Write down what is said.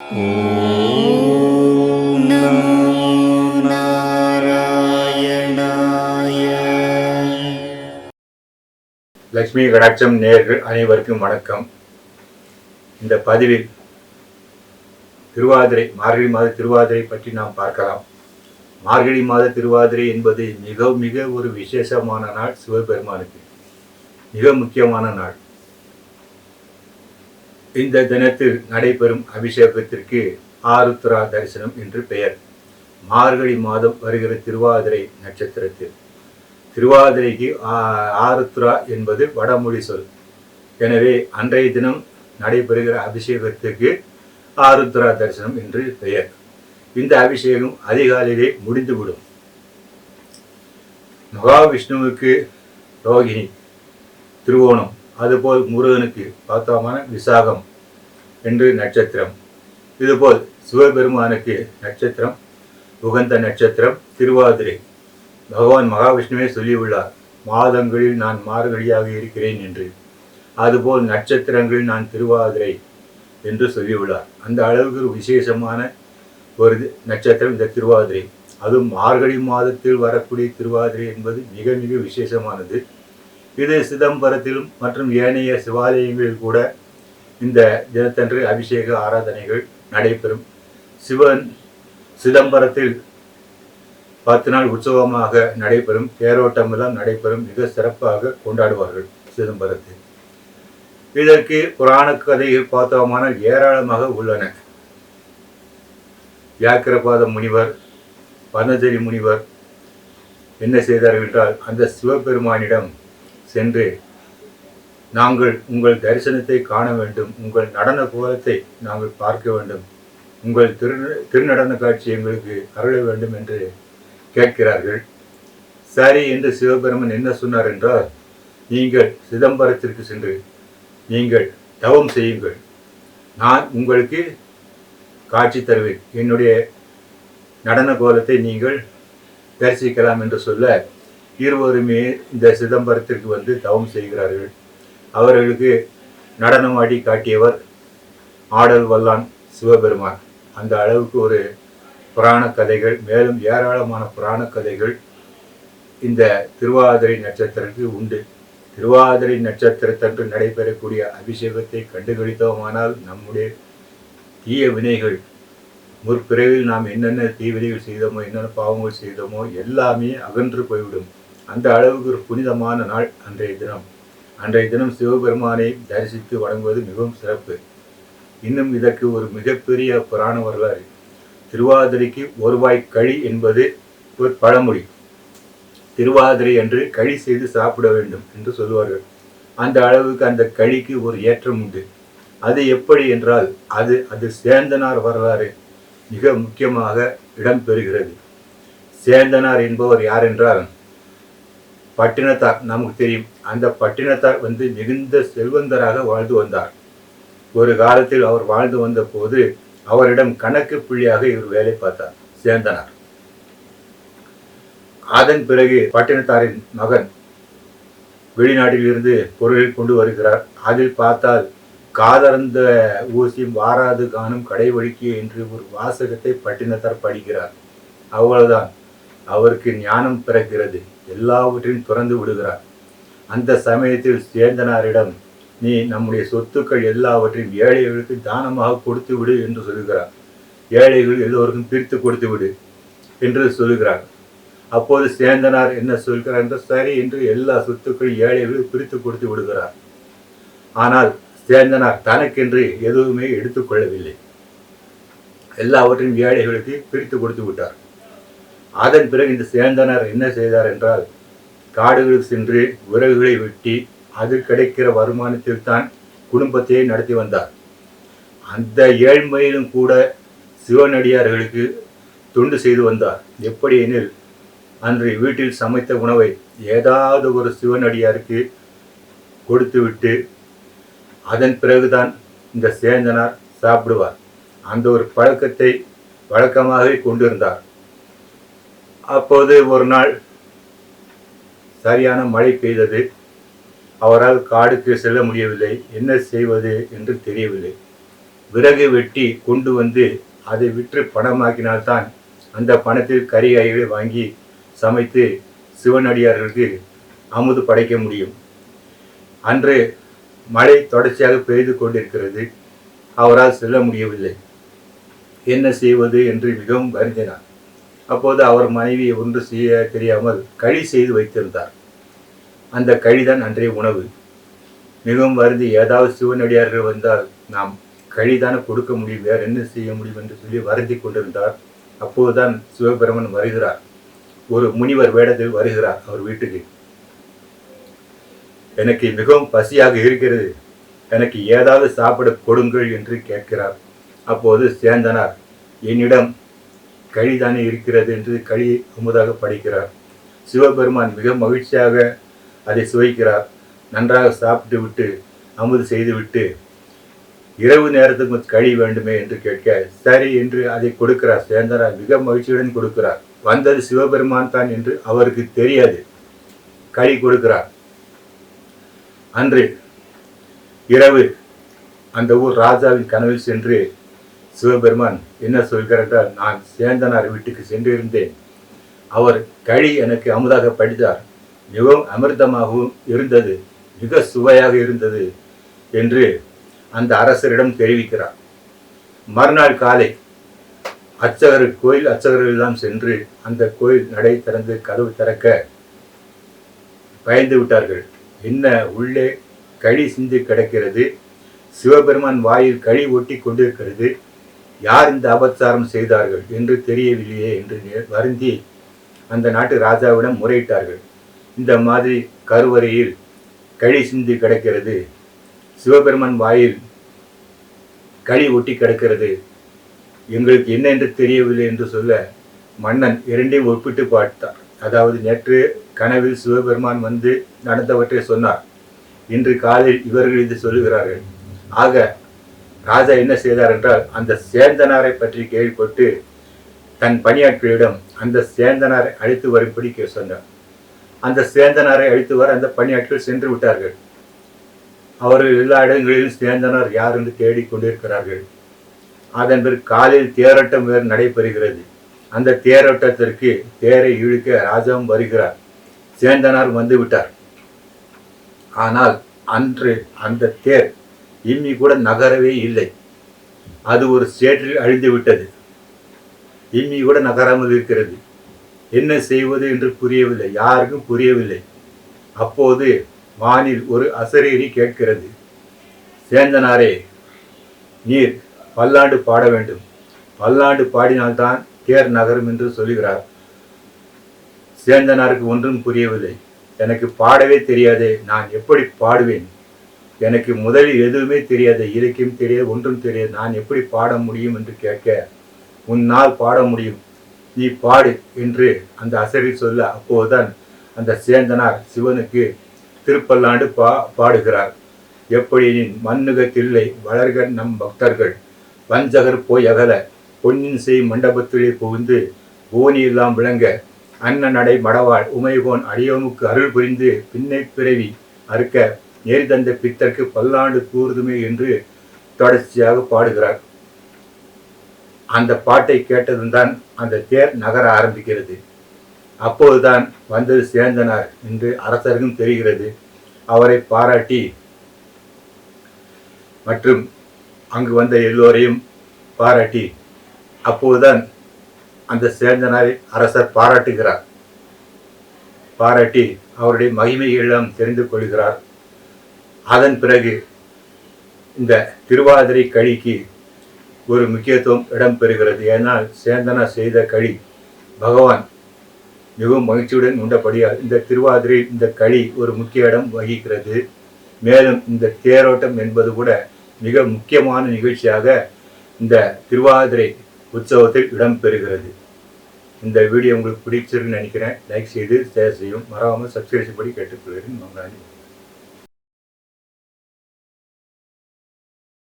ॐ नमो नारायणाय லக்ஷ்மி கடாட்சம் நேர்கள் அனைவருக்கும் வணக்கம் இந்த பதிவில் திருவாதிரை மார்கழி மாத திருவாதிரை பற்றி நாம் பார்க்கலாம் மார்கழி மாத திருவாதிரை என்பது மிக மிக ஒரு விசேஷமான நாள் சிவபெருமானுக்கு மிக முக்கியமான நாள் இந்த தினத்தில் நடைபெறும் அபிஷேகத்திற்கு ஆருத்ரா தரிசனம் என்று பெயர். மார்கழி மாதம் வருகிற திருவாதிரை நட்சத்திரத்தில். திருவாதிரைக்கு ஆ- ஆருத்ரா என்பது வடமொழி சொல். எனவே அன்றைய தினம் நடைபெறுகிற அபிஷேகத்துக்கு ஆருத்ரா தரிசனம் என்று பெயர். இந்த அபிஷேகம் அதிகாலையிலே முடிந்துவிடும். மகாவிஷ்ணுவுக்கு ரோகிணி திருவோணம். அதுபோல் முருகனுக்கு பார்த்தோமான விசாகம் என்று நட்சத்திரம். இதுபோல் சிவபெருமானுக்கு நட்சத்திரம் உகந்த நட்சத்திரம் திருவாதிரை. பகவான் மகாவிஷ்ணுவே சொல்லியுள்ளார் மாதங்களில் நான் மார்கழியாக இருக்கிறேன் என்று. அதுபோல் நட்சத்திரங்களில் நான் திருவாதிரை என்று சொல்லியுள்ளார். அந்த அளவுக்கு ஒரு விசேஷமான ஒரு நட்சத்திரம் இந்த திருவாதிரை. அதுவும் மார்கழி மாதத்தில் வரக்கூடிய திருவாதிரை என்பது மிக மிக விசேஷமானது. இது சிதம்பரத்திலும் மற்றும் ஏனைய சிவாலயங்களில் கூட இந்த தினத்தன்று அபிஷேக ஆராதனைகள் நடைபெறும். சிவன் சிதம்பரத்தில் பத்து நாள் உற்சவமாக நடைபெறும். தேரோட்டம் எல்லாம் நடைபெறும். மிக சிறப்பாக கொண்டாடுவார்கள் சிதம்பரத்தில். இதற்கு புராண கதைகள் பார்த்தோமானால் ஏராளமாக உள்ளன. வியாக்கிரபாத முனிவர் பதஞ்சலி முனிவர் என்ன செய்தார்கள் என்றால் அந்த சிவபெருமானிடம் சென்று நாங்கள் உங்கள் தரிசனத்தை காண வேண்டும். உங்கள் நடன கோலத்தை நாங்கள் பார்க்க வேண்டும். உங்கள் திரு திருநடன காட்சி எங்களுக்கு அருள வேண்டும் என்று கேட்கிறார்கள். சரி என்று சிவபெருமன் என்ன சொன்னார் என்றால் நீங்கள் சிதம்பரத்திற்கு சென்று நீங்கள் தவம் செய்யுங்கள். நான் உங்களுக்கு காட்சி தருவேன். என்னுடைய நடன கோலத்தை நீங்கள் தரிசிக்கலாம் என்று சொல்ல இருவருமே இந்த சிதம்பரத்திற்கு வந்து தவம் செய்கிறார்கள். அவர்களுக்கு நடனமாடி காட்டியவர் ஆடல் வல்லான் சிவபெருமான். அந்த அளவுக்கு ஒரு புராண கதைகள் மேலும் ஏராளமான புராண கதைகள் இந்த திருவாதிரை நட்சத்திரத்துக்கு உண்டு. திருவாதிரை நட்சத்திரத்தன்று நடைபெறக்கூடிய அபிஷேகத்தை கண்டுகளித்தோமானால் நம்முடைய தீய வினைகள் முற்பிறவில் நாம் என்னென்ன தீவினைகள் செய்தோமோ என்னென்ன பாவங்கள் செய்தோமோ எல்லாமே அகன்று போய்விடும். அந்த அளவுக்கு ஒரு புனிதமான நாள் அன்றைய தினம். அன்றைய தினம் சிவபெருமானை தரிசித்து வணங்குவது மிகவும் சிறப்பு. இன்னும் இதற்கு ஒரு மிகப்பெரிய புராண வரலாறு. திருவாதிரைக்கு ஒருவாய் கழி என்பது ஒரு பழமொழி. திருவாதிரை என்று களி செய்து சாப்பிட வேண்டும் என்று சொல்லுவார்கள். அந்த அளவுக்கு அந்த களிக்கு ஒரு ஏற்றம் உண்டு. அது எப்படி என்றால் அது அது சேந்தனார் வரலாறு மிக முக்கியமாக இடம்பெறுகிறது. சேந்தனார் என்பவர் யார் என்றால் பட்டினத்தார் நமக்கு தெரியும். அந்த பட்டினத்தார் வந்து மிகுந்த செல்வந்தராக வாழ்ந்து வந்தார். ஒரு காலத்தில் அவர் வாழ்ந்து வந்த போது அவரிடம் கணக்கு புள்ளியாக இவர் வேலை பார்த்தார் சேர்ந்தனர். அதன் பிறகு பட்டினத்தாரின் மகன் வெளிநாட்டில் இருந்து பொருளை கொண்டு வருகிறார். அதில் பார்த்தால் காதர்ந்த ஊசியும் வாராது காணும் கடைவழிக்கு என்று ஒரு வாசகத்தை பட்டினத்தார் படிக்கிறார். அவ்வளவுதான். அவருக்கு ஞானம் பிறக்கிறது. எல்லாவற்றையும் துறந்து விடுகிறார். அந்த சமயத்தில் சேந்தனாரிடம் நீ நம்முடைய சொத்துக்கள் எல்லாவற்றையும் ஏழைகளுக்கு தானமாக கொடுத்து விடு என்று சொல்கிறார் ஏழைகள் எல்லோருக்கும் பிரித்து கொடுத்து விடு என்று சொல்கிறார் அப்போது சேந்தனார் என்ன சொல்கிறார் என்று சரி என்று எல்லா சொத்துக்கள் ஏழைகளும் பிரித்து கொடுத்து விடுகிறார். ஆனால் சேந்தனார் தனக்கென்று எதுவுமே எடுத்துக்கொள்ளவில்லை. எல்லாவற்றையும் ஏழைகளுக்கு பிரித்து கொடுத்து விட்டார். அதன் பிறகு இந்த சேந்தனர் என்ன செய்தார் என்றால் காடுகளுக்கு சென்று விறகுகளை வெட்டி அது கிடைக்கிற வருமானத்தில் தான் குடும்பத்தையே நடத்தி வந்தார். அந்த ஏழ்மையிலும் கூட சிவனடியார்களுக்கு தொண்டு செய்து வந்தார். எப்படி எனில் அன்று வீட்டில் சமைத்த உணவை ஏதாவது ஒரு சிவனடியாருக்கு கொடுத்துவிட்டு அதன் பிறகுதான் இந்த சேந்தனார் சாப்பிடுவார். அந்த ஒரு பழக்கத்தை வழக்கமாகவே கொண்டிருந்தார். அப்போது ஒரு நாள் சரியான மழை பெய்தது. அவரால் காடுக்கு செல்ல முடியவில்லை. என்ன செய்வது என்று தெரியவில்லை. விறகு வெட்டி கொண்டு வந்து அதை விற்று பணமாக்கினால்தான் அந்த பணத்தில் கறிகாய்களை வாங்கி சமைத்து சிவனடியார்களுக்கு அமுது படைக்க முடியும். அன்று மழை தொடர்ச்சியாக பெய்து கொண்டிருக்கிறது. அவரால் செல்ல முடியவில்லை. என்ன செய்வது என்று மிகவும் வருந்தினார் அப்போது அவர் மனைவி ஒன்று செய்ய தெரியாமல் கழி செய்து வைத்திருந்தார். அந்த கழிதான் அன்றைய உணவு. மிகவும் வருந்தி ஏதாவது சிவனடியார்கள் வந்தால் நாம் கழிதானே கொடுக்க முடியும் வேற என்ன செய்ய முடியும் என்று சொல்லி வருந்தி கொண்டிருந்தார். அப்போதுதான் சிவபெருமன் வருகிறார். ஒரு முனிவர் வேடத்தில் வருகிறார் அவர் வீட்டுக்கு. எனக்கு மிகவும் பசியாக இருக்கிறது. எனக்கு ஏதாவது சாப்பிட கொடுங்கள் என்று கேட்கிறார். அப்போது சேந்தனார் என்னிடம் கழிதானே இருக்கிறது என்று களி அமுதாக படிக்கிறார். சிவபெருமான் மிக மகிழ்ச்சியாக அதை சுவைக்கிறார். நன்றாக சாப்பிட்டு விட்டு அமுது செய்துவிட்டு இரவு நேரத்துக்கு கழி வேண்டுமே என்று கேட்க சரி என்று அதை கொடுக்கிறார். சேந்தனார் மிக மகிழ்ச்சியுடன் கொடுக்கிறார். வந்தது சிவபெருமான் தான் என்று அவருக்கு தெரியாது. களி கொடுக்கிறார். அன்று இரவு அந்த ஊர் ராஜாவின் கனவில் சென்று சிவபெருமான் என்ன சொல்கிறார் நான் சேந்தனார் வீட்டுக்கு சென்றிருந்தேன். அவர் கழி எனக்கு அமுதாக படித்தார். மிகவும் அமிர்தமாகவும் இருந்தது. மிக சுவையாக இருந்தது என்று அந்த அரசரிடம் தெரிவிக்கிறார். மறுநாள் காலை அர்ச்சகர் கோயில் அர்ச்சகர்களெல்லாம் சென்று அந்த கோயில் நடை திறந்து கதவு திறக்க பயந்து விட்டார்கள். என்ன உள்ளே கழி சிந்து கிடக்கிறது? சிவபெருமான் வாயில் கழி ஒட்டி கொண்டிருக்கிறது. யார் இந்த அபச்சாரம் செய்தார்கள் என்று தெரியவில்லையே என்று நே- வருந்தி அந்த நாட்டு ராஜாவிடம் முறையிட்டார்கள். இந்த மாதிரி கருவறையில் கழி சிந்தி கிடக்கிறது சிவபெருமான் வாயில் களி ஒட்டி கிடக்கிறது எங்களுக்கு என்ன என்று தெரியவில்லை என்று சொல்ல மன்னன் இரண்டையும் ஒப்பிட்டு பார்த்தார். அதாவது நேற்று கனவில் சிவபெருமான் வந்து நடந்தவற்றை சொன்னார். இன்று காலில் இவர்கள் இது சொல்லுகிறார்கள். ஆக ராஜா என்ன செய்தார் என்றால் அந்த சேந்தனாரை பற்றி கேள்விப்பட்டு தன் பணியாட்களிடம் அந்த சேந்தனாரை அழைத்து வரும்படி கே- சொன்னார். அந்த சேந்தனாரை அழைத்து வர அந்த பணியாட்கள் சென்று விட்டார்கள். அவர்கள் எல்லா இடங்களிலும் சேந்தனார் யார் என்று தேடிக் கொண்டிருக்கிறார்கள் அதன் பிறகு காலையில் தேரோட்டம் வேறு நடைபெறுகிறது. அந்த தேரோட்டத்திற்கு தேரை இழுக்க ராஜாவும் வருகிறார். சேந்தனார் வந்து விட்டார். ஆனால் அன்று அந்த தேர் இம்மி கூட நகரவே இல்லை. அது ஒரு சேற்றில் அழிந்து விட்டது. இம்மி கூட நகராமல் இருக்கிறது. என்ன செய்வது என்று புரியவில்லை. யாருக்கும் புரியவில்லை. அப்போது வானில் ஒரு அசரீரி கேட்கிறது. சேந்தனாரே நீர் பல்லாண்டு பாட வேண்டும். பல்லாண்டு பாடினால்தான் தேர் நகரும் என்று சொல்லுகிறார். சேந்தனாருக்கு ஒன்றும் புரியவில்லை. எனக்கு பாடவே தெரியாதே. நான் எப்படி பாடுவேன்? எனக்கு முதலில் எதுவுமே தெரியாது இலக்கியம் தெரியாது ஒன்றும் தெரியாது. நான் எப்படி பாட முடியும் என்று கேட்க உன்னால் பாட முடியும். நீ பாடு என்று அந்த அசரி சொல்ல அப்போதுதான் அந்த சேந்தனார் சிவனுக்கு திருப்பல்லாண்டு பா பாடுகிறார். எப்படியின் மண்ணுக தில்லை வளர்க நம் பக்தர்கள். வஞ்சகர் போய் அகல பொன்னின் செய் மண்டபத்திலே புகுந்து போனி விளங்க அன்ன நடை மடவாள் உமைகோன் அடியோனுக்கு அருள் புரிந்து பின்னை பிறவி அறுக்க நேரி தந்த பித்தர்க்கு பல்லாண்டு கூறுதுமே என்று தொடர்ச்சியாக பாடுகிறார். அந்த பாட்டை கேட்டதும் தான் அந்த தேர் நகர ஆரம்பிக்கிறது. அப்போதுதான் வந்தது சேந்தனார் என்று அரசருக்கும் தெரிகிறது. அவரை பாராட்டி மற்றும் அங்கு வந்த எல்லோரையும் பாராட்டி அப்போதுதான் அந்த சேந்தனாரை அரசர் பாராட்டுகிறார். பாராட்டி அவருடைய மகிமையெல்லாம் தெரிந்து கொள்கிறார். அதன் பிறகு இந்த திருவாதிரை கழிக்கு ஒரு முக்கியத்துவம் இடம்பெறுகிறது ஏனால் சேந்தனா செய்த களி பகவான் மிகவும் மகிழ்ச்சியுடன் உண்டபடியால் இந்த திருவாதிரை இந்த களி ஒரு முக்கிய இடம் வகிக்கிறது. மேலும் இந்த தேரோட்டம் என்பது கூட மிக முக்கியமான நிகழ்ச்சியாக இந்த திருவாதிரை உற்சவத்தில் இடம்பெறுகிறது இந்த வீடியோ உங்களுக்கு பிடிச்சிருன்னு நினைக்கிறேன். லைக் செய்து ஷேர் செய்யும் மறவாமல் சப்ஸ்கிரைப் படி கேட்டுக்கொள்கிறேன். மங்களாணி